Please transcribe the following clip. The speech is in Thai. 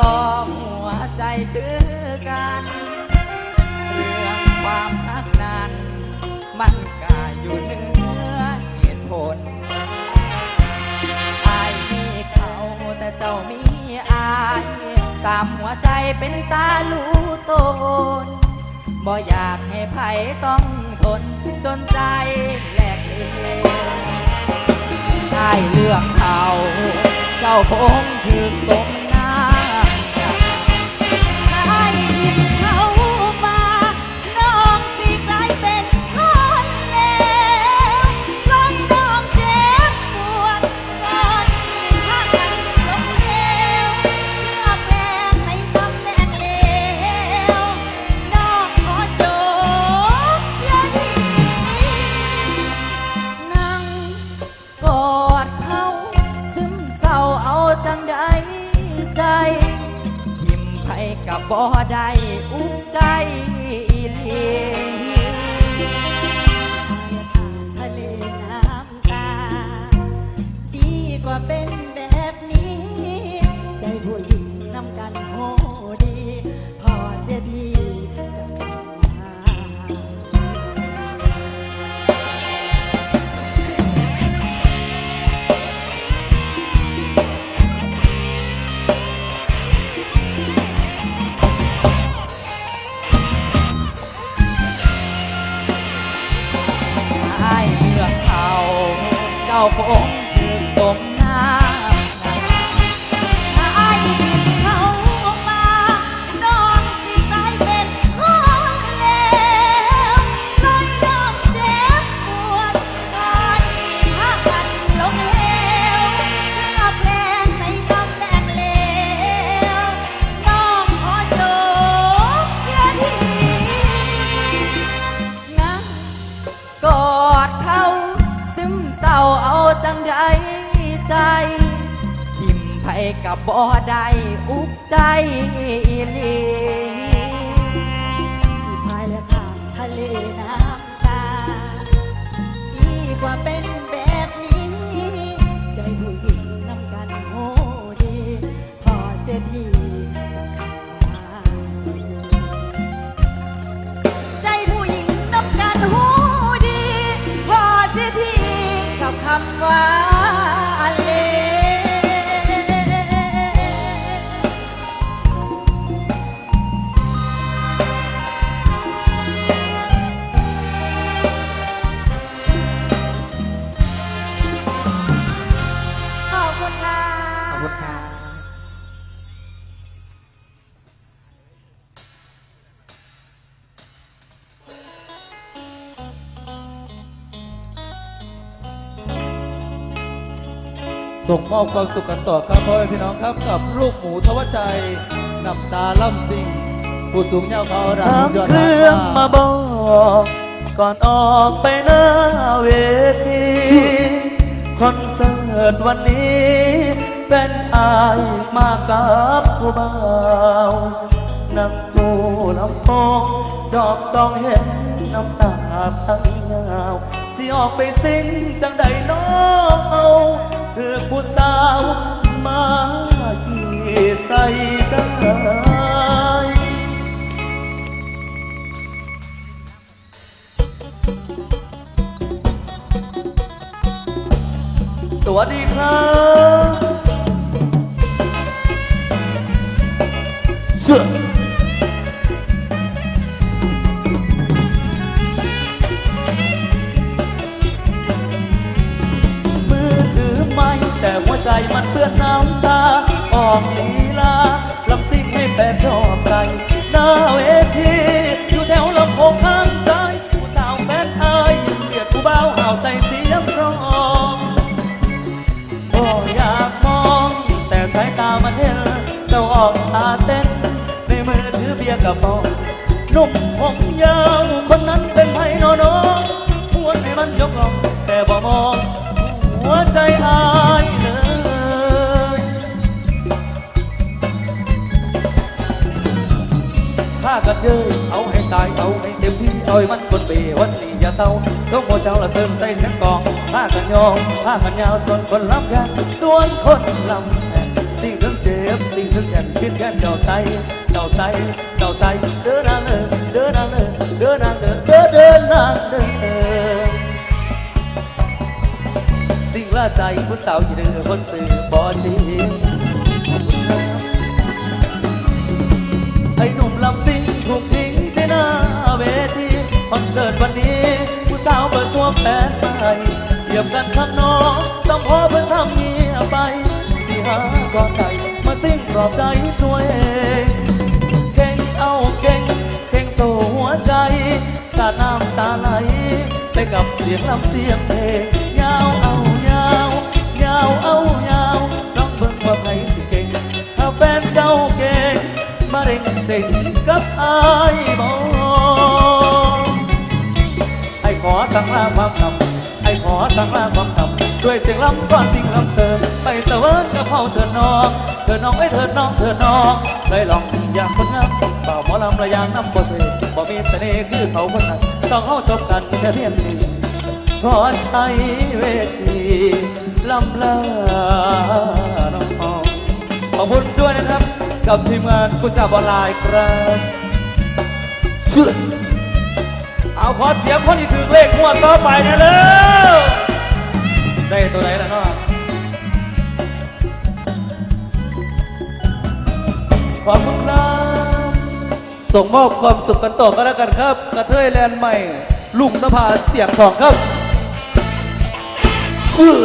ต่อหัวใจคือกัน เรื่องความรักนั้น มันก็อยู่เหนือเหตุผลอายมีเขาแต่เจ้ามีอายสามหัวใจเป็นตาลูตนบ่อยากให้ไผต้องทนจนใจแหลกเลวได้เลือกเขา เจ้าคงถึกสม บ่ได้อุกใจ ของ กับบ่ได้อุกใจอีลี ส่งมอบความสุขกันต่อครับพ่อแม่พี่น้องครับกับลูกหมูทวชชัยน้ำตาล่ำซิงผู้สูงเยาว์เขาดังทำยอดเครัรื่องกมาบอกก่อนออกไปหน้าเวทีคอนเสิร์ตวันนี้ เป็นอายมากับผู้บ่าวนั่งผู้ลำโพงจอบสองเห็น น้ำตาพังยาวสิออกไปสิ้นจังใดน้องเอาคือผู้สาวมาขี่ใส่ใจสวัสดีครับเชื่อ ใจมันเปื้อนน้ำตา ออกลีลาลำซิ่งให้แฟนชอบใจหน้าเวทีอยู่แถวลำโพงข้างซ้ายผู้สาวแฟนไทยเกลียดผู้เบาห่าวใส่เสียงร้องโอ้อยากมอง แต่สายตามันเห็นเจ้าออกตาเต้น ในมือถือเบียร์กระป๋องนุ่มผมยาวคนนั้นเป็นไผ่นอนองหวนให้มันยกลองแต่บ่มอง หัวใจอาย เลยถ้ากันเยอะเอาให้ตายเอาให้เต็มที่เอาให้มันบนเบวันนี้อย่าเศร้าสมโอเจ้าละเสริมใส่เสียงกลองผ้ากันยองผ้ากันยาวส่วนคนรับกันส่วนคนลำแทนสิ่งถึงเจ็บสิ่งถึงแก่นคิดแค่นเจ้าใสเจ้าใสเจ้าใสเดินนางเดินเดินนางเดินเดินนางเดินเดินเดินนางเดินสิ่งละใจผู้สาวที่เดือคนสื่อบ่จริง สาวเปิดตัวแฟนใหม่เหยียบกันข้างนอกสมพอเพิ่งทำเงียบไป สิหาก่อนใดมาซิ่งปลอบใจตัวเอง เก่งเอาเก่งเก่งโซหัวใจ สาดน้ำตาไหล ไปกับเสียงลำเสียงเพลงยาวเอายาวยาวเอายาวน้องเบิ่งว่าใครสิเก่งถ้าแฟนเจ้าเก่งมาเร่งเสิ่งกับอายบอก สั่งลาความช้ำไอ้ขอสั่งลาความช้ำด้วยเสียงลำก้อนสิ่งลำเสริมไปเสวยกับเฮาเถิดน้องเถิดน้องไอ้เถิดน้องเถิดน้องเลยลองอย่างคนงามเป่าหมอลำระยางน้ำบ่เสยบ่มีเสน่ห์คือเขาคนนั้นสองเฮาจบกันแค่เพียงนี้ขอใช้เวทีลำลาน้องขอบคุณด้วยนะครับ กับทีมงานคุณจ่าบอลไลน์ครับชื่อ เอาขอเสียงคนที่ถือเลขงวดต่อไปนะเร็วได้ตัวไหนล่ะเนาะขอบคุณครับส่งมอบความสุขกันต่อก็แล้วกันครับ กระเทยแลนด์ใหม่ ลุงนภาเสียงทองครับชื่อ